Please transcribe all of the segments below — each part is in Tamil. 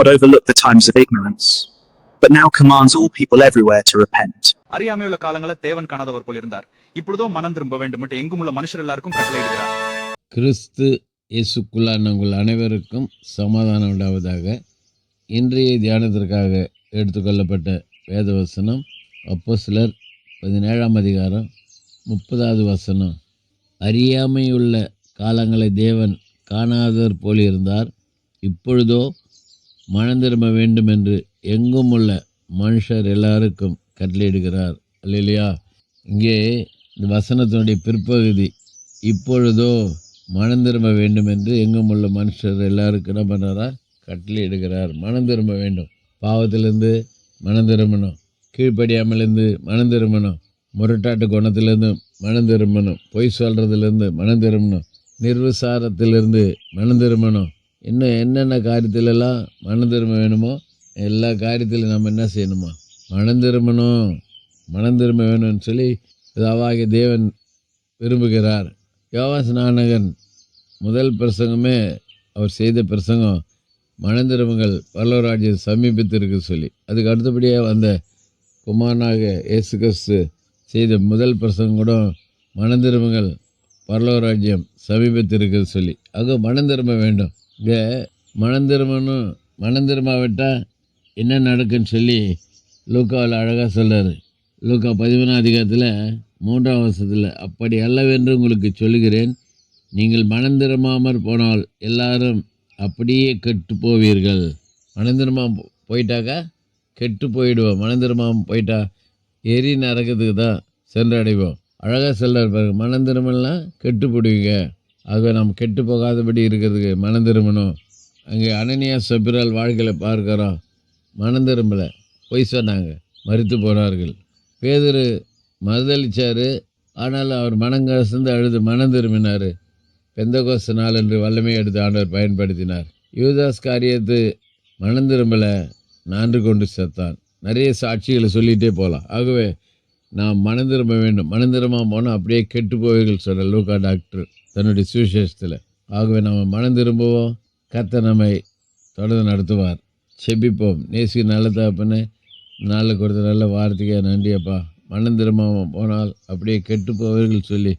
God overlooked the times of ignorance, but now commands all people everywhere to repent. அறியாமையுள்ள காலங்கள தேவன் காணாதவர் போல் இருந்தார். இப்பொழுதோ மனம் திரும்ப வேண்டும் என்று எங்கும் உள்ள மனுஷர் எல்லாருக்கும் கட்டளையிடுகிறார் கிறிஸ்து இயேசுக்குள்ளான உங்கள் அனைவருக்கும் சமாதானம் உண்டாவதாக இன்றைய தியானத்திற்காக எடுத்துக்கொள்ளப்பட்ட வேதவசனம் அப்போ சிலர் பதினேழாம் அதிகாரம் முப்பதாவது வசனம். அறியாமையுள்ள காலங்களை தேவன் காணாதவர் போல் இருந்தார். இப்பொழுதோ மனம் திரும்ப வேண்டும் என்று எங்கும் உள்ள மனுஷர் எல்லாருக்கும் கட்டளையிடுகிறார். இல்லையா இங்கே இந்த வசனத்தினுடைய பிற்பகுதி இப்பொழுதோ மனம் திரும்ப வேண்டும் என்று எங்கும் உள்ள மனுஷர் எல்லாருக்கும் என்ன பண்ணுறாரா கட்டளையிடுகிறார். மனம் திரும்ப வேண்டும். பாவத்திலேருந்து மனம் திரும்பணும் கீழ்ப்படியாமலேருந்து மனம் திரும்பணும் முரட்டாட்டு குணத்திலேருந்து மனம் திரும்பணும் பொய் சொல்கிறதுலேருந்து மனம் திரும்பணும் நிர்விசாரத்திலிருந்து மனம் திரும்பணும் இன்னும் என்னென்ன காரியத்திலெல்லாம் மன திரும்ப வேணுமோ எல்லா காரியத்திலும் நம்ம என்ன செய்யணுமா? மனம் திரும்பணும் மனம் திரும்ப வேணும்னு சொல்லி இதாவாகிய தேவன் விரும்புகிறார். யோவாஸ் நானகன் முதல் பிரசங்கமே அவர் செய்த பிரசங்கம் மனந்திருமங்கள் பல்லவராஜ்யம் சமீபத்திற்கு சொல்லி. அதுக்கு அடுத்தபடியாக வந்த குமாரனாக இயேசு கிறிஸ்து செய்த முதல் பிரசங்கம் கூட மனந்திருமங்கள் பரலோராஜ்யம் சமீபத்திற்கு சொல்லி. அங்கே மனம் திரும்ப வேண்டும். இங்கே மனம் திரும்பணும் என்ன நடக்குன்னு சொல்லி லூக்காவில் அழகாக சொல்கிறார் லூக்கா பதிமூணாம் அதிகாரத்தில் மூன்றாம் வருஷத்தில் அப்படி அல்லவென்று உங்களுக்கு சொல்லுகிறேன் நீங்கள் மனம் போனால் எல்லாரும் அப்படியே கெட்டு போவீர்கள். மனம் போயிட்டாக்கா? கெட்டு போயிடுவோம். மனம் போயிட்டா எரி நரகத்துக்கு தான் சென்றடைவோம். அழகாக சொல்கிறார் பாருங்கள் மனம் கெட்டு போடுவீங்க. ஆகவே நாம் கெட்டு போகாதபடி இருக்கிறதுக்கு மனம் திரும்பணும். அங்கே அனனியா சபிரால் வாழ்க்கையில் பார்க்குறோம் மனம் திரும்பலை. பொய் சொன்னாங்க. மறுத்து போனார்கள். பேதுரு மறுதளித்தார் ஆனால் அவர் மனங்கசந்து அழுது மனம் திரும்பினார். பெந்தகோஸ்த நாள் என்று வல்லமை எடுத்து ஆண்டவர் பயன்படுத்தினார். யூதாஸ் காரியத்து மனம் திரும்பலை. நான்று கொண்டு செத்தான். நிறைய சாட்சிகளை சொல்லிகிட்டே போகலாம் ஆகவே நாம் மனம் திரும்ப வேண்டும். மனம் திரும்ப போனால் அப்படியே கெட்டு போவீர்கள் சொல்கிற லூக்கா டாக்டர். தன்னுடைய சுவிசேஷத்தில். ஆகவே நம்ம மனம் திரும்புவோம் கத்த நம்மை தொடர்ந்து நடத்துவார். செபிப்போம். நேசி நல்ல தகப்பனே நாளில் கொடுத்த நல்ல வார்த்தைக்கே நன்றியப்பா மனம் திரும்பாமல் போனால் அப்படியே கெட்டு போவீர்கள் சொல்லி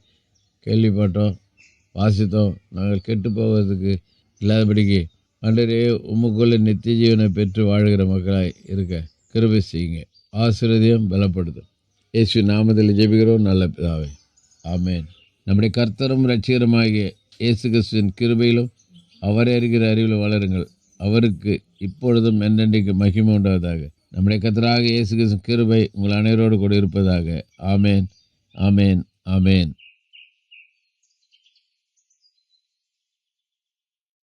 கேள்விப்பட்டோம் வாசித்தோம். நாங்கள் கெட்டு போவதற்கு இல்லாதபடிக்கு அன்றரே உமக்குள்ள நித்திய ஜீவனை பெற்று வாழ்கிற மக்களாய் இருக்க கிருபை செய்யுங்க. ஆசீர்வதியம் பலப்படுத்தும். இயேசு நாமத்தில் ஜெபிக்கிறோம். நல்ல பிதாவே. ஆமேன். நம்முடைய கர்த்தரும் ரட்சிகரமாகிய இயேசு கிறிஸ்துவின் கிருபையிலும் அவரே இருக்கிற அறிவில் வளருங்கள். அவருக்கு இப்பொழுதும் என்றென்றைக்கு மகிமை உண்டாவதாக. நம்முடைய கர்த்தராக இயேசு கிறிஸ்து கிருபை உங்கள் அனைவரோடு கூட இருப்பதாக. ஆமேன். ஆமேன். ஆமேன்.